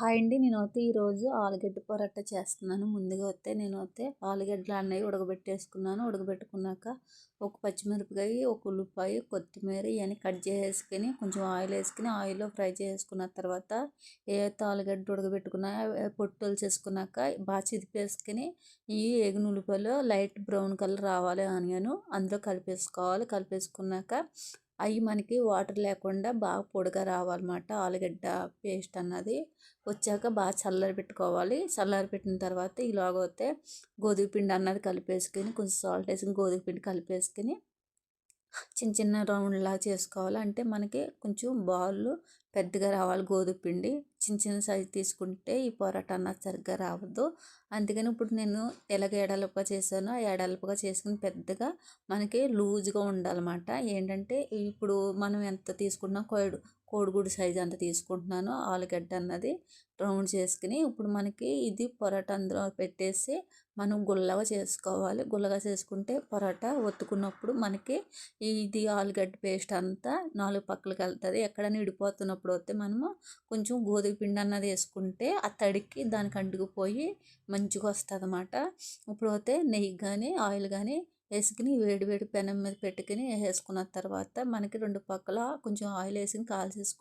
Hi అండి నేను అయితే ఈరోజు ఆలుగడ్డ పొరట్ట చేస్తున్నాను. ముందుగా అయితే నేను అయితే ఆలుగడ్డలు అన్నవి ఉడకబెట్టేసుకున్నాను. ఉడకబెట్టుకున్నాక ఒక పచ్చిమిరపకాయ ఒక ఉల్లిపాయ కొత్తిమీర ఇవన్నీ కట్ చేసుకుని కొంచెం ఆయిల్ వేసుకుని ఆయిల్లో ఫ్రై చేసుకున్న తర్వాత ఏవైతే ఆలుగడ్డ ఉడకబెట్టుకున్నాయో పొట్టులు చేసుకున్నాక బాగా చిదిపేసుకుని ఈ ఎగున ఉల్లిపాయలు లైట్ బ్రౌన్ కలర్ రావాలి అనిగాను అందులో కలిపేసుకోవాలి. కలిపేసుకున్నాక అవి మనకి వాటర్ లేకుండా బాగా పొడిగా రావాలన్నమాట. ఆలుగడ్డ పేస్ట్ అన్నది వచ్చాక బాగా చల్లారి పెట్టుకోవాలి. చల్లారి పెట్టిన తర్వాత ఇలాగైతే గోధుమ పిండి అన్నది కలిపేసుకొని కొంచెం సాల్ట్ వేసుకుని గోధుమ పిండి కలిపేసుకుని చిన్న చిన్న రౌండ్లా చేసుకోవాలి. అంటే మనకి కొంచెం బాల్ పెద్దగా రావాలి గోధుమ పిండి. చిన్న చిన్న సైజు తీసుకుంటే ఈ పొరాటా అన్నది సరిగ్గా రావద్దు. అందుకని ఇప్పుడు నేను ఎలాగ ఎడల్పుగా చేశానో. ఎడలపగా చేసుకుని పెద్దగా మనకి లూజ్గా ఉండాలన్నమాట. ఏంటంటే ఇప్పుడు మనం ఎంత తీసుకున్నా కోడి కోడిగుడు సైజ్ అంత తీసుకుంటున్నాను. ఆలుగడ్డ అన్నది రౌండ్ చేసుకుని ఇప్పుడు మనకి ఇది పొరాటా అందులో పెట్టేసి మనం గుల్లగా చేసుకోవాలి. గుల్లగా చేసుకుంటే పొరాటా ఒత్తుకున్నప్పుడు మనకి ఇది ఆలుగడ్డ పేస్ట్ అంతా నాలుగు పక్కలకి వెళ్తుంది. ఎక్కడైనా విడిపోతున్నప్పుడు అయితే మనము కొంచెం గోధుమ పిండి అన్నది వేసుకుంటే ఆ తడికి దానికి అంటుకుపోయి మంచిగా వస్తుంది అన్నమాట ఇప్పుడు అయితే నెయ్యి కానీ ఆయిల్ కానీ వేసుకుని వేడి వేడి పెనం మీద పెట్టుకుని వేసుకున్న తర్వాత మనకి రెండు పక్కల కొంచెం ఆయిల్ వేసుకుని కాల్చేసుకుంటే